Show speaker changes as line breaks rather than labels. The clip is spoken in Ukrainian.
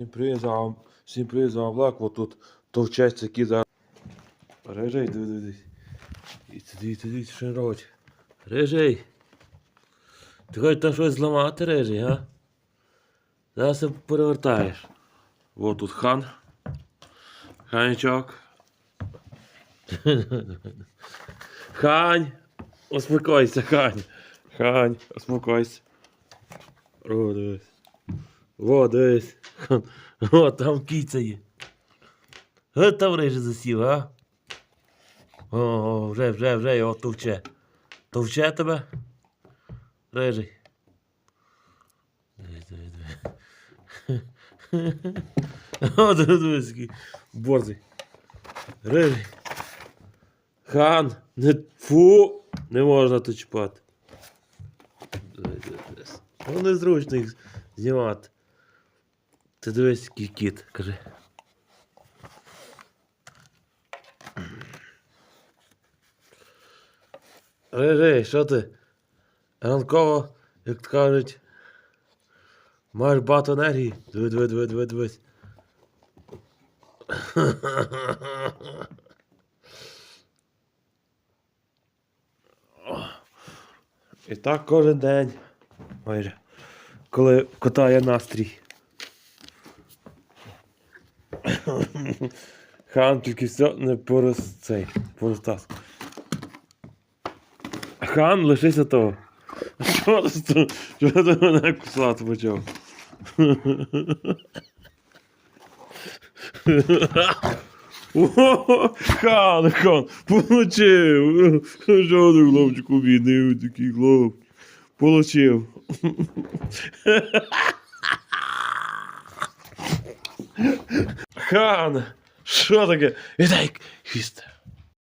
Всім всім привіт, вам Влак, от тут товчаться які за... Режей, диви, диви, диви. І туди, що він робить. Режей. Ти хочеш там щось зламати, Режей, га? Зараз перевертаєш. От тут хан. Ханячок. Хань! Успокойся, Хань. Хань, успокойся. О, дивись. Во, дивись. О, там кіця є. От там рижий засів, а? О, вже, вже, вже його товче. Товче тебе? Рижий. Дивись, дивись, дивись. О, дивись, який борзий. Рижий. Хан, не фу, не можна тут чіпати. Ну, незручно їх знімати. Ти дивись, який кіт, кажи. Рей, що ти? Ранково, як кажуть, маєш багато енергії. Диви, диви, диви, диви, дивись. І так кожен день. Майже. Коли кота є настрій. Хан тільки все не порос цей, поростас. Хан, лишися того. Що ти мене кусати почав? Хан, хан, получив. Що ти, хлопчику, бідний, такий хлоп. Получив. Хан, що таке? Вітай, хвіст.